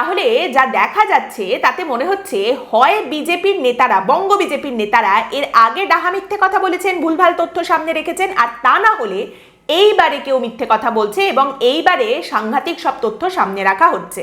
তাহলে যা দেখা যাচ্ছে, তাতে মনে হচ্ছে হয় বিজেপির নেতারা, বঙ্গ বিজেপির নেতারা এর আগে ডাহা মিথ্যে কথা বলেছেন, ভুলভাল তথ্য সামনে রেখেছেন, আর তা না হলে এইবারে কেউ মিথ্যে কথা বলছে এবং এইবারে সাংঘাতিক সব তথ্য সামনে রাখা হচ্ছে।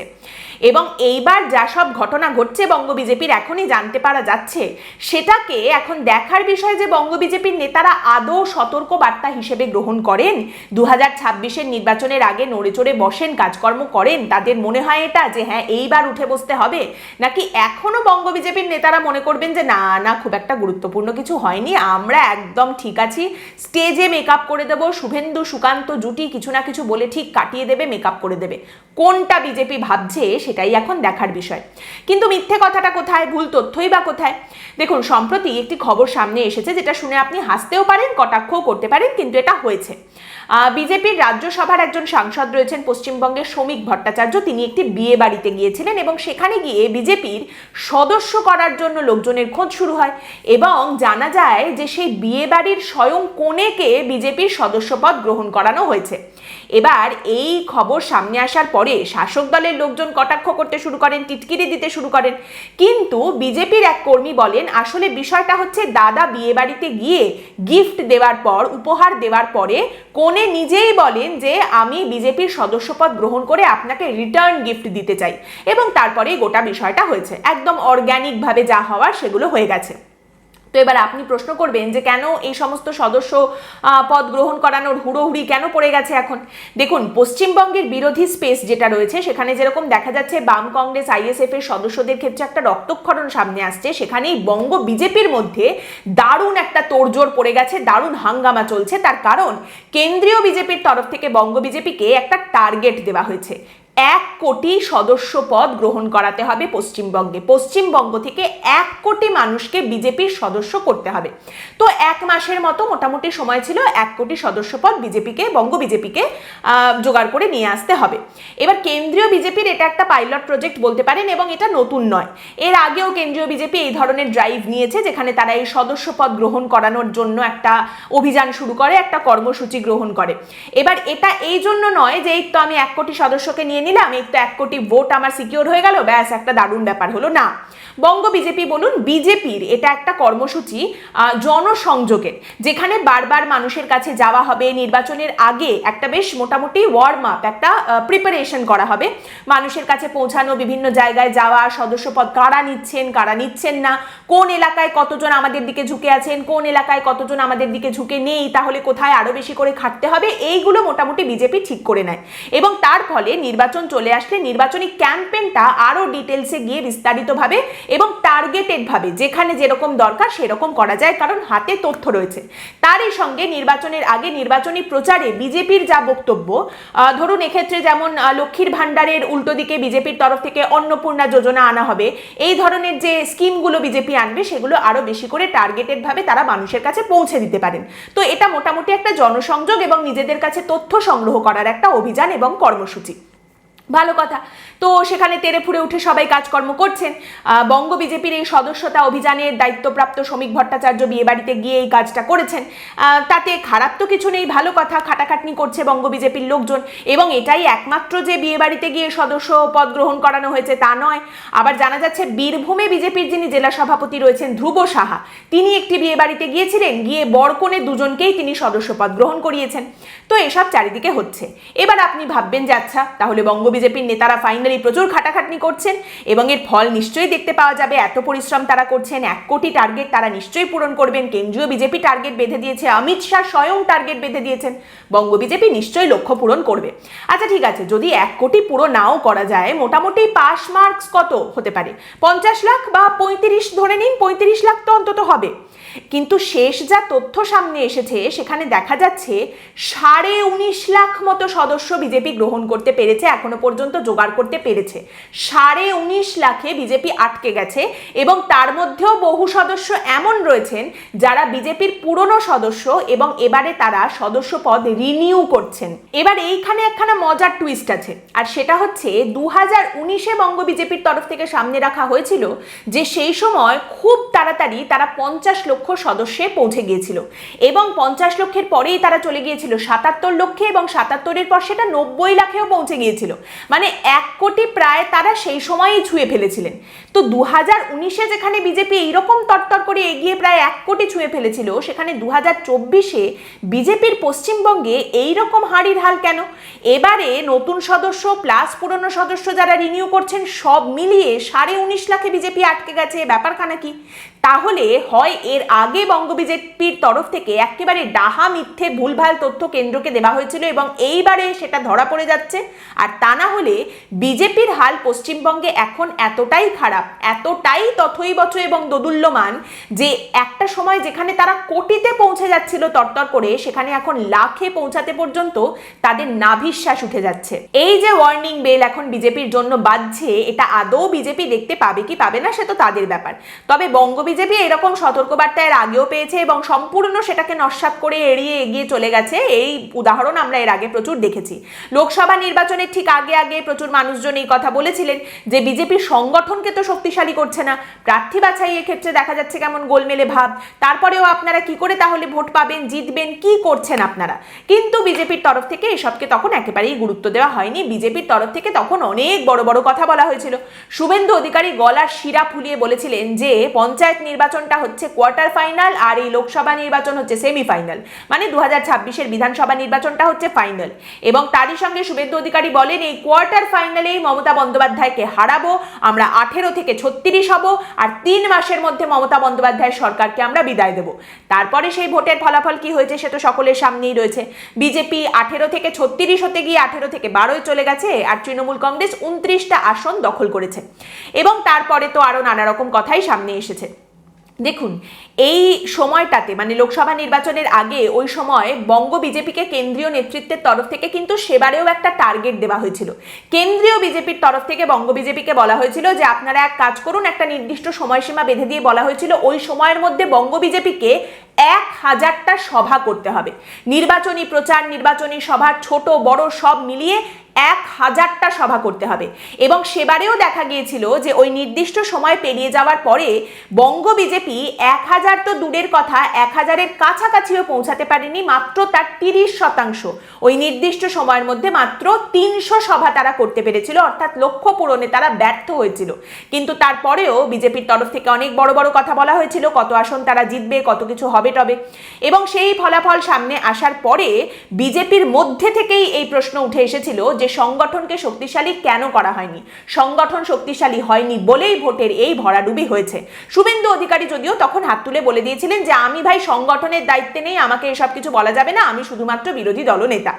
এবং এইবার যা সব ঘটনা ঘটছে বঙ্গ বিজেপির এখনই জানতে পারা যাচ্ছে, সেটাকে এখন দেখার বিষয় যে বঙ্গ বিজেপির নেতারা আদৌ সতর্ক বার্তা হিসেবে গ্রহণ করেন দু হাজার ছাব্বিশের নির্বাচনের আগে নড়ে চড়ে বসেন, কাজকর্ম করেন, তাদের মনে হয় এটা যে হ্যাঁ এইবার উঠে বসতে হবে? নাকি এখনও বঙ্গ বিজেপির নেতারা মনে করবেন যে না না, খুব একটা গুরুত্বপূর্ণ কিছু হয়নি, আমরা একদম ঠিক আছি, স্টেজে মেকআপ করে দেবো, শুভেন্দু, সুকান্ত, জুটি, কিছু না কিছু বলে ঠিক কাটিয়ে দেবে, মেকআপ করে দেবে। কোনটা বিজেপি ভাবছে সেটাই এখন দেখার বিষয়। কিন্তু মিথ্যে কথাটা কোথায়? ভুল তথ্যই বা কোথায়? দেখুন, সম্প্রতি একটি খবর সামনে এসেছে যেটা শুনে আপনি হাসতেও পারেন, কটাক্ষও করতে পারেন, কিন্তু এটা হয়েছে। বিজেপির রাজ্যসভার একজন সাংসদ রয়েছেন পশ্চিমবঙ্গের শ্রমিক ভট্টাচার্য। তিনি একটি বিয়ে বাড়িতে গিয়েছিলেন এবং সেখানে গিয়ে বিজেপির সদস্য করার জন্য লোকজনের খোঁজ শুরু হয় এবং জানা যায় যে সেই বিয়ে বাড়ির স্বয়ং কনেকে বিজেপির সদস্যপদ গ্রহণ করানো হয়েছে। এবার এই খবর সামনে আসার পরে শাসক দলের লোকজন কটাক্ষ করতে শুরু করেন, টিটকিরি দিতে শুরু করেন। কিন্তু বিজেপির এক কর্মী বলেন, আসলে বিষয়টা হচ্ছে দাদা বিয়ে বাড়িতে গিয়ে গিফট দেওয়ার পর, উপহার দেওয়ার পরে কোনে নিজেই বলেন যে আমি বিজেপির সদস্যপদ গ্রহণ করে আপনাকে রিটার্ন গিফট দিতে চাই। এবং তারপরেই গোটা বিষয়টা হয়েছে। একদম অর্গ্যানিকভাবে যা হওয়ার সেগুলো হয়ে গেছে। তো এবার আপনি প্রশ্ন করবেন যে কেন এই সমস্ত সদস্য পদ গ্রহণ করানোর হুড়োহুড়ি কেন পড়ে গেছে এখন? দেখুন, পশ্চিমবঙ্গের বিরোধী স্পেস যেটা রয়েছে, সেখানে যেরকম দেখা যাচ্ছে বাম কংগ্রেস আইএসএফ এর সদস্যদের ক্ষেত্রে একটা রক্তক্ষরণ সামনে আসছে। সেখানেই বঙ্গ বিজেপির মধ্যে দারুণ একটা তোড়জোড় পড়ে গেছে, দারুণ হাঙ্গামা চলছে। তার কারণ, কেন্দ্রীয় বিজেপির তরফ থেকে বঙ্গ বিজেপিকে একটা টার্গেট দেওয়া হয়েছে। এক কোটি সদস্য পদ গ্রহণ করাতে হবে পশ্চিমবঙ্গে। পশ্চিমবঙ্গ থেকে এক কোটি মানুষকে বিজেপির সদস্য করতে হবে। তো এক মাসের মতো মোটামুটি সময় ছিল এক কোটি সদস্য পদ বিজেপিকে, বঙ্গ বিজেপিকে জোগাড় করে নিয়ে আসতে হবে। এবার কেন্দ্রীয় বিজেপির এটা একটা পাইলট প্রজেক্ট বলতে পারেন এবং এটা নতুন নয়। এর আগেও কেন্দ্রীয় বিজেপি এই ধরনের ড্রাইভ নিয়েছে যেখানে তারা এই সদস্য পদ গ্রহণ করানোর জন্য একটা অভিযান শুরু করে, একটা কর্মসূচি গ্রহণ করে। এবার এটা এই জন্য নয় যে এই তো আমি এক কোটি সদস্যকে নিয়ে নিলাম এই তো এক কোটি ভোট আমার সিকিওর হয়ে গেল, ব্যাস, একটা দারুণ ব্যাপার হলো না। বঙ্গ বিজেপি বলুন, বিজেপির এটা একটা কর্মসূচি জনসংযোগের, যেখানে বারবার মানুষের কাছে যাওয়া হবে, নির্বাচনের আগে একটা বেশ মোটামুটি ওয়ার্ম আপ একটা প্রিপারেশন করা হবে। মানুষের কাছে পৌঁছানো, বিভিন্ন জায়গায় যাওয়া, সদস্যপদ কারা নিচ্ছেন কারা নিচ্ছেন না, কোন এলাকায় কতজন আমাদের দিকে ঝুঁকে আছেন, কোন এলাকায় কতজন আমাদের দিকে ঝুঁকে নেই, তাহলে কোথায় আরও বেশি করে খাটতে হবে, এইগুলো মোটামুটি বিজেপি ঠিক করে নেয়। এবং তার ফলে নির্বাচন চলে আসলে নির্বাচনী ক্যাম্পেনটা আরও ডিটেলসে গিয়ে বিস্তারিতভাবে এবং টার্গেটেডভাবে যেখানে যেরকম দরকার সেরকম করা যায়, কারণ হাতে তথ্য রয়েছে। তারই সঙ্গে নির্বাচনের আগে নির্বাচনী প্রচারে বিজেপির যা বক্তব্য ধরুন এক্ষেত্রে যেমন লক্ষ্মীর ভাণ্ডারের উল্টো দিকে বিজেপির তরফ থেকে অন্নপূর্ণা যোজনা আনা হবে, এই ধরনের যে স্কিমগুলো বিজেপি আনবে, সেগুলো আরও বেশি করে টার্গেটেডভাবে তারা মানুষের কাছে পৌঁছে দিতে পারেন। তো এটা মোটামুটি একটা জনসংযোগ এবং নিজেদের কাছে তথ্য সংগ্রহ করার একটা অভিযান এবং কর্মসূচি। ভালো কথা। তো সেখানে তেরে ফুড়ে উঠে সবাই কাজকর্ম করছেন। বঙ্গ বিজেপির এই সদস্যতা অভিযানের দায়িত্বপ্রাপ্ত শ্রমিক ভট্টাচার্য বিয়ে বাড়িতে গিয়ে এই কাজটা করেছেন। তাতে খারাপ তো কিছু নেই, ভালো কথা, খাটাখাটনি করছে বঙ্গ বিজেপির লোকজন। এবং এটাই একমাত্র যে বিয়ে বাড়িতে গিয়ে সদস্য পদ গ্রহণ করানো হয়েছে তা নয়। আবার জানা যাচ্ছে, বীরভূমে বিজেপির যিনি জেলা সভাপতি রয়েছেন ধ্রুব সাহা, তিনি একটি বিয়ে বাড়িতে গিয়েছিলেন, গিয়ে বরকনে দুজনকেই তিনি সদস্য পদ গ্রহণ করিয়েছেন। তো এসব চারিদিকে হচ্ছে। এবার আপনি ভাববেন যে আচ্ছা তাহলে বঙ্গ বিজেপির নেতারা ফাইনালি প্রচুর খাটাখাটনি করছেন এবং এর ফল নিশ্চয়ই দেখতে পাওয়া যাবে। এত পরিশ্রম তারা করছেন, এক কোটি টার্গেট তারা নিশ্চয়ই পূরণ করবেন। কেন্দ্রীয় বিজেপি টার্গেট বেঁধে দিয়েছে, অমিত শাহ স্বয়ং টার্গেট বেঁধে দিয়েছেন। বঙ্গ বিজেপি নিশ্চয়ই লক্ষ্য পূরণ করবে। আচ্ছা ঠিক আছে, যদি এক কোটি পুরো নাও করা যায়, মোটামুটি পাস মার্কস কত হতে পারে? পঞ্চাশ লাখ বা পঁয়ত্রিশ, ধরে নিন, পঁয়ত্রিশ লাখ তো অন্তত হবে। কিন্তু শেষ যা তথ্য সামনে এসেছে, সেখানে দেখা যাচ্ছে সাড়ে উনিশ লাখ মতো সদস্য বিজেপি গ্রহণ করতে পেরেছে এখনও পর্যন্ত জোগাড় করতে পেরেছে। সাড়ে উনিশ লাখে বিজেপি আটকে গেছে এবং তার মধ্যেও বহু সদস্য এমন রয়েছেন যারা বিজেপির পুরনো সদস্য এবং এবারে তারা সদস্য পদ রিনিউ করছেন। এবার এইখানে একখানা মজার টুইস্ট আছে। আর সেটা হচ্ছে দু হাজার উনিশে বঙ্গ বিজেপির তরফ থেকে সামনে রাখা হয়েছিল যে সেই সময় খুব তাড়াতাড়ি তারা পঞ্চাশ লক্ষ সদস্যে পৌঁছে গিয়েছিল এবং পঞ্চাশ লক্ষের পরেই তারা চলে গিয়েছিল সাতাত্তর লক্ষে এবং সাতাত্তরের পর সেটা নব্বই লাখেও পৌঁছে গিয়েছিল। মানে এক কোটি প্রায় তারা সেই সময়ই ছুঁয়ে ফেলেছিলেন। তো দু হাজার উনিশে যেখানে বিজেপি এইরকম তরতর করে এগিয়ে প্রায় এক কোটি ছুঁয়ে ফেলেছিল, সেখানে দু হাজার চব্বিশে বিজেপির পশ্চিমবঙ্গে এইরকম হাঁড়ির হাল কেন? এবারে নতুন সদস্য প্লাস পুরনো সদস্য যারা রিনিউ করছেন সব মিলিয়ে সাড়ে উনিশ লাখে বিজেপি আটকে গেছে, ব্যাপারখানা কি? তাহলে হয় এর আগে বঙ্গ বিজেপির তরফ থেকে একেবারে ডাহা মিথ্যে ভুলভাল তথ্য কেন্দ্রকে দেওয়া হয়েছিল এবং এইবারে সেটা ধরা পড়ে যাচ্ছে। আর তা না হলে বিজেপির হাল পশ্চিমবঙ্গে এখন এতটাই খারাপ, এতটাই তথৈবচ এবং দোদুল্যমান যে একটা সময় যেখানে তারা কোটিতে পৌঁছে যাচ্ছিল তরতর করে, সেখানে এখন লাখে পৌঁছাতে পর্যন্ত তাদের নাভিশ্বাস উঠে যাচ্ছে। এই যে ওয়ার্নিং বেল এখন বিজেপির জন্য বাজছে, এটা আদৌ বিজেপি দেখতে পাবে কি পাবে না, সে তো তাদের ব্যাপার। তবে বঙ্গ বিজেপি এরকম সতর্কবার্তা এর আগেও পেয়েছে এবং সম্পূর্ণ সেটাকে নস্বাত করে এড়িয়ে এগিয়ে চলে গেছে। এই উদাহরণ আমরা এর আগে প্রচুর দেখেছি। লোকসভা নির্বাচনের ঠিক আগে আগে প্রচুর মানুষজন এই কথা বলেছিলেন যে বিজেপি সংগঠনকে তো শক্তিশালী করছে না। প্রার্থী বাছাই এক্ষেত্রে দেখা যাচ্ছে কেমন গোলমেলে ভাব। তারপরেও আপনারা কি করে তাহলে ভোট পাবেন, জিতবেন, কি করছেন আপনারা? কিন্তু বিজেপির তরফ থেকে এসবকে তখন একেবারেই গুরুত্ব দেওয়া হয়নি। বিজেপির তরফ থেকে তখন অনেক বড় বড় কথা বলা হয়েছিল। শুভেন্দু অধিকারী গলার শিরা ফুলিয়ে বলেছিলেন যে পঞ্চায়েত নির্বাচনটা হচ্ছে কোয়ার্টার ফাইনাল আর এই লোকসভা নির্বাচন হচ্ছে সেমিফাইনাল। মানে দু হাজার ছাব্বিশের বিধানসভা নির্বাচনটা হচ্ছে ফাইনাল। এবং তারই সঙ্গে শুভেন্দু অধিকারী বলেন, এই কোয়ার্টার ফাইনালেই মমতা বন্দ্যোপাধ্যায়কে হারাবো, আমরা আঠেরো থেকে ছত্রিশ হব, আর তিন মাসের মধ্যে মমতা বন্দ্যোপাধ্যায়ের সরকারকে আমরা বিদায় দেব। তারপরে সেই ভোটের ফলাফল কি হয়েছে সে তো সকলের সামনেই রয়েছে। বিজেপি আঠেরো থেকে ছত্রিশ হতে গিয়ে আঠেরো থেকে বারোয় চলে গেছে, আর তৃণমূল কংগ্রেস উনত্রিশটা আসন দখল করেছে। এবং তারপরে তো আরও নানা রকম কথাই সামনে এসেছে। দেখুন, এই সময়টাতে মানে লোকসভা নির্বাচনের আগে, ওই সময় বঙ্গ বিজেপিকে কেন্দ্রীয় নেতৃত্বের তরফ থেকে কিন্তু সেবারেও একটা টার্গেট দেওয়া হয়েছিল। কেন্দ্রীয় বিজেপির তরফ থেকে বঙ্গ বিজেপিকে বলা হয়েছিল যে, আপনারা এক কাজ করুন, একটা নির্দিষ্ট সময়সীমা বেঁধে দিয়ে বলা হয়েছিল, ওই সময়ের মধ্যে বঙ্গ বিজেপিকে এক হাজারটা সভা করতে হবে। নির্বাচনী প্রচার, নির্বাচনী সভা, ছোট, বড় সব মিলিয়ে এক হাজারটা সভা করতে হবে। এবং সেবারেও দেখা গিয়েছিল যে ওই নির্দিষ্ট সময় পেরিয়ে যাওয়ার পরে বঙ্গ বিজেপি এক হাজার তো দূরের কথা, এক হাজারের কাছাকাছিও পৌঁছাতে পারেনি, মাত্র তার তিরিশ শতাংশ। ওই নির্দিষ্ট সময়ের মধ্যে মাত্র তিনশো সভা তারা করতে পেরেছিল, অর্থাৎ লক্ষ্য পূরণে তারা ব্যর্থ হয়েছিল। কিন্তু তারপরেও বিজেপির তরফ থেকে অনেক বড় বড় কথা বলা হয়েছিল, কত আসন তারা জিতবে, কত কিছু হবে টবে। এবং সেই ফলাফল সামনে আসার পরে বিজেপির মধ্যে থেকেই এই প্রশ্ন উঠে এসেছিল যে সংগঠনকে শক্তিশালী কেন করা হয়নি? সংগঠন শক্তিশালী হয়নি বলেই ভোটের এই ভরাডুবি হয়েছে। শুভেন্দু অধিকারী যদিও তখন হাত তুলে বলে দিয়েছিলেন যে, আমি ভাই সংগঠনের দায়িত্বে নেই, আমাকে এসব কিছু বলা যাবে না, আমি শুধুমাত্র বিরোধী দলনেতা।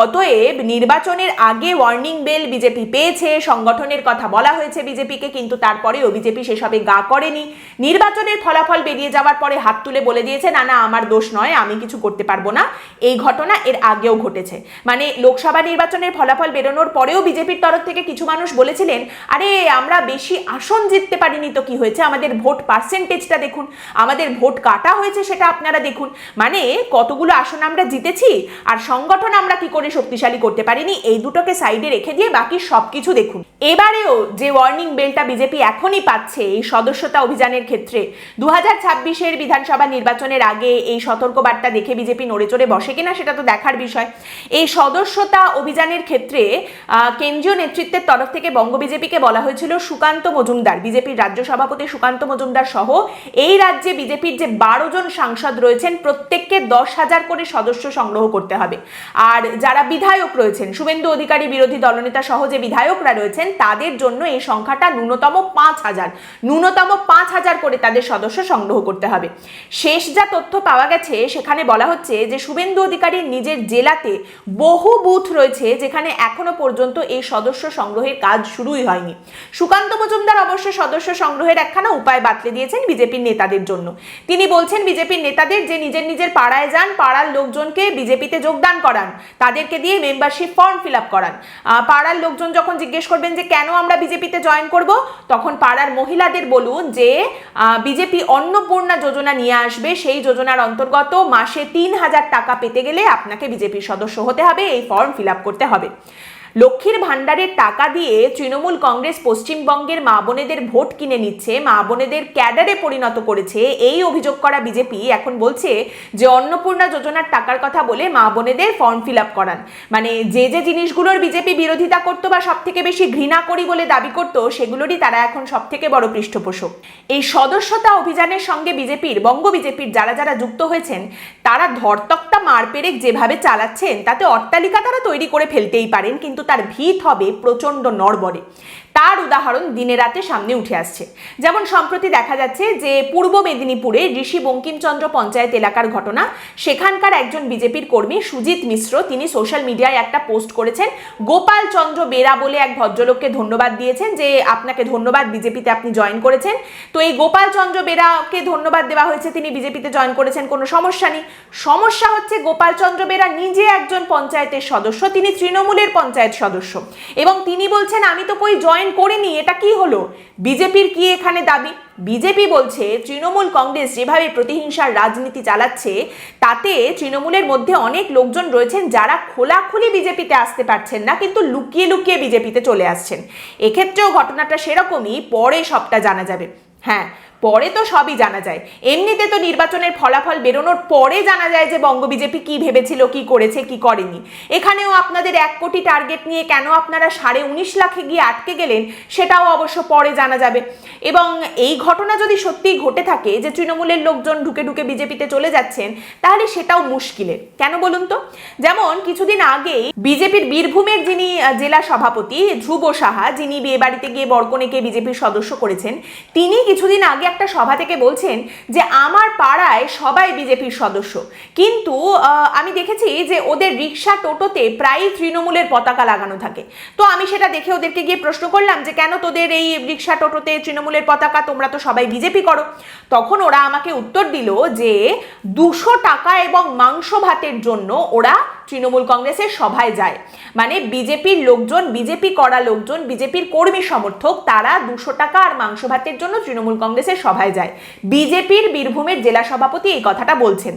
অতএব নির্বাচনের আগে ওয়ার্নিং বেল বিজেপি পেয়েছে, সংগঠনের কথা বলা হয়েছে বিজেপিকে কিন্তু তারপরেও বিজেপি সেসবে গা করেনি। নির্বাচনের ফলাফল বেরিয়ে যাওয়ার পরে হাত তুলে বলে দিয়েছে, না না, আমার দোষ নয়, আমি কিছু করতে পারব না। এই ঘটনা এর আগেও ঘটেছে। মানে লোকসভা নির্বাচনের ফলাফল বেরোনোর পরেও বিজেপির তরফ থেকে কিছু মানুষ বলেছিলেন, আরে, আমরা বেশি আসন জিততে পারিনি তো কি হয়েছে? আমাদের ভোট পার্সেন্টেজটা দেখুন, আমাদের ভোট কাটা হয়েছে সেটা আপনারা দেখুন। মানে কতগুলো আসন আমরা জিতেছি, আর সংগঠন আমরা কি করে শক্তিশালী করতে পারিনি, এই দুটোকে সাইডে রেখে দিয়ে বাকি সব কিছু দেখুন। এবারেও যে ওয়ার্নিং বেলটা বিজেপি এখনই পাচ্ছে এই সদস্যতা অভিযানের ক্ষেত্রে দু হাজার ছাব্বিশের বিধানসভা নির্বাচনের আগে এই সতর্কবার্তা দেখে বিজেপি নড়ে চড়ে বসে কিনা সেটা তো দেখার বিষয়। এই সদস্যতা অভিযানের ক্ষেত্রে কেন্দ্রীয় নেতৃত্বের তরফ থেকে বঙ্গ বিজেপিকে বলা হয়েছিল সুকান্ত মজুমদার। বিজেপির রাজ্য সভাপতি সুকান্ত মজুমদার সহ এই রাজ্যে বিজেপির যে বারো জন সাংসদ রয়েছেন, প্রত্যেককে দশ হাজার করে সদস্য সংগ্রহ করতে হবে। আর যারা বিধায়ক রয়েছেন, শুভেন্দু অধিকারী, বিরোধী দলনেতা সহ যে বিধায়করা রয়েছেন, তাদের জন্য এই সংখ্যাটা ন্যূনতম পাঁচ হাজার। ন্যূনতম পাঁচ হাজার করে তাদের সদস্য সংগ্রহ করতে হবে। শেষ যা তথ্য পাওয়া গেছে, সেখানে বলা হচ্ছে যে, শুভেন্দু অধিকারীর নিজের জেলাতে বহু বুথ রয়েছে, যেখানে এখনও পর্যন্ত এই সদস্য সংগ্রহের কাজ শুরুই হয়নি। সুকান্ত মজুমদার অবশ্য সদস্য সংগ্রহের একখানা উপায় বাতলে দিয়েছেন বিজেপির নেতাদের জন্য। তিনি বলছেন, বিজেপির নেতাদের যে নিজের নিজের পাড়ায় যান, পাড়ার লোকজনকে বিজেপিতে যোগদান করান তাদেরকে দিয়ে মেম্বারশিপ ফর্ম ফিল আপ করান। পাড়ার লোকজন যখন জিজ্ঞেস করবেন যে, কেন আমরা বিজেপিতে জয়েন করব? তখন পাড়ার মহিলাদের বলুন যে বিজেপি অন্নপূর্ণা যোজনা নিয়ে আসবে। সেই যোজনার অন্তর্গত মাসে তিন হাজার টাকা পেতে গেলে আপনাকে বিজেপির সদস্য হতে হবে। এই ফর্ম ফিল আপ করতে হবে। লক্ষ্মীর ভাণ্ডারের টাকা দিয়ে তৃণমূল কংগ্রেস পশ্চিমবঙ্গের মা বোনেদের ভোট কিনে নিচ্ছে, মা বোনেদের ক্যাডারে পরিণত করেছে, এই অভিযোগ করা বিজেপি। এখন বলছে যে অন্নপূর্ণা যোজনার টাকার কথা বলে মা বোনেদের ফর্ম ফিল আপ করান। মানে যে যে জিনিসগুলোর বিজেপি বিরোধিতা করতো বা সব থেকে বেশি ঘৃণা করি বলে দাবি করতো, সেগুলোরই তারা এখন সব থেকে বড় পৃষ্ঠপোষক। এই সদস্যতা অভিযানের সঙ্গে বিজেপির, বঙ্গ বিজেপির যারা যারা যুক্ত হয়েছেন, তারা ধরতক্তা মারপেরেক যেভাবে চালাচ্ছেন, তাতে অট্টালিকা তারা তৈরি করে ফেলতেই পারেন, কিন্তু তার ভিত হবে প্রচণ্ড নড়বড়ে। তার উদাহরণ দিনে রাতে সামনে উঠে আসছে। যেমন সম্প্রতি দেখা যাচ্ছে যে পূর্ব মেদিনীপুরে ঋষি বঙ্কিমচন্দ্র পঞ্চায়েত এলাকার ঘটনা, সেখানকার একজন বিজেপির কর্মী সুজিত মিশ্র তিনি সোশ্যাল মিডিয়ায় একটা পোস্ট করেছেন, গোপাল চন্দ্র বেরা বলে এক ভদ্রলোককে ধন্যবাদ দিয়েছেন যে আপনাকে ধন্যবাদ বিজেপিতে আপনি জয়েন করেছেন। তো এই গোপাল চন্দ্র বেরাকে ধন্যবাদ দেওয়া হয়েছে তিনি বিজেপিতে জয়েন করেছেন, কোনো সমস্যা নেই। সমস্যা হচ্ছে গোপাল চন্দ্র বেরা নিজে একজন পঞ্চায়েতের সদস্য, তিনি তৃণমূলের পঞ্চায়েত সদস্য। এবং তিনি বলছেন, আমি তো কই জয়েন করিনি, এটা কি হলো? বিজেপির কি এখানে দাবি? বিজেপি বলছে, তৃণমূল কংগ্রেস যেভাবে প্রতিহিংসার রাজনীতি চালাচ্ছে, তাতে তৃণমূলের মধ্যে অনেক লোকজন রয়েছেন যারা খোলাখুলি বিজেপিতে আসতে পারছেন না, কিন্তু লুকিয়ে লুকিয়ে বিজেপিতে চলে আসছেন। এক্ষেত্রেও ঘটনাটা সেরকমই, পরে সবটা জানা যাবে। হ্যাঁ পরে তো সবই জানা যায়। এমনিতে তো নির্বাচনের ফলাফল বেরোনোর পরে জানা যায় যে বঙ্গ বিজেপি কি ভেবেছিল, কি করেছে, কি করেনি। এখানেও আপনাদের এক কোটি টার্গেট নিয়ে কেন আপনারা সাড়ে উনিশ লাখে গিয়ে আটকে গেলেন, সেটাও অবশ্য পরে জানা যাবে। এবং এই ঘটনা যদি সত্যিই ঘটে থাকে যে তৃণমূলের লোকজন ঢুকে ঢুকে বিজেপিতে চলে যাচ্ছেন, তাহলে সেটাও মুশকিলের। কেন বলুন তো? যেমন কিছুদিন আগেই বিজেপির বীরভূমের যিনি জেলা সভাপতি ধ্রুব সাহা, যিনি বিয়ে বাড়িতে গিয়ে বরকনেকে বিজেপির সদস্য করেছেন, তিনি কিছুদিন আগে একটা সভা থেকে বলছেন যে আমার পাড়ায় সবাই বিজেপির সদস্য। কিন্তু আমি দেখেছি যে ওদের রিক্সা টোটোতে প্রায়ই তৃণমূলের পতাকা লাগানো থাকে। তো আমি সেটা দেখে ওদেরকে গিয়ে প্রশ্ন করলাম যে, কেন তোদের এই রিক্সা টোটোতে তৃণমূলের পতাকা? তোমরা তো সবাই বিজেপি করো। তখন ওরা আমাকে উত্তর দিল যে, দুশো টাকা এবং মাংস ভাতের জন্য ওরা তৃণমূল কংগ্রেসের সভায় যায়। মানে বিজেপির লোকজন, বিজেপি করা লোকজন, বিজেপির কর্মী সমর্থক, তারা দুশো টাকা আর মাংস ভাতের জন্য তৃণমূল কংগ্রেসের সভায় যায়। বিজেপির বীরভূমের জেলা সভাপতি এই কথাটা বলছেন।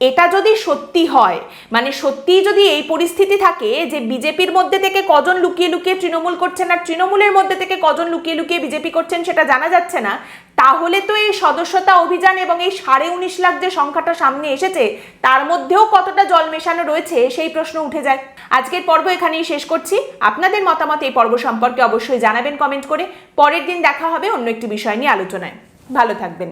এটা যদি সত্যি হয় মানে সত্যিই যদি এই পরিস্থিতি থাকে যে বিজেপির মধ্যে থেকে কজন লুকিয়ে লুকিয়ে তৃণমূল করছেন আর তৃণমূলের মধ্যে থেকে কজন লুকিয়ে লুকিয়ে বিজেপি করছেন সেটা জানা যাচ্ছে না, তাহলে তো এই সদস্যতা অভিযান এবং এই সাড়ে উনিশ লাখ যে সংখ্যাটা সামনে এসেছে, তার মধ্যেও কতটা জল মেশানো রয়েছে সেই প্রশ্ন উঠে যায়। আজকের পর্ব এখানেই শেষ করছি। আপনাদের মতামত এই পর্ব সম্পর্কে অবশ্যই জানাবেন কমেন্ট করে। পরের দিন দেখা হবে অন্য একটি বিষয় নিয়ে আলোচনায়। ভালো থাকবেন।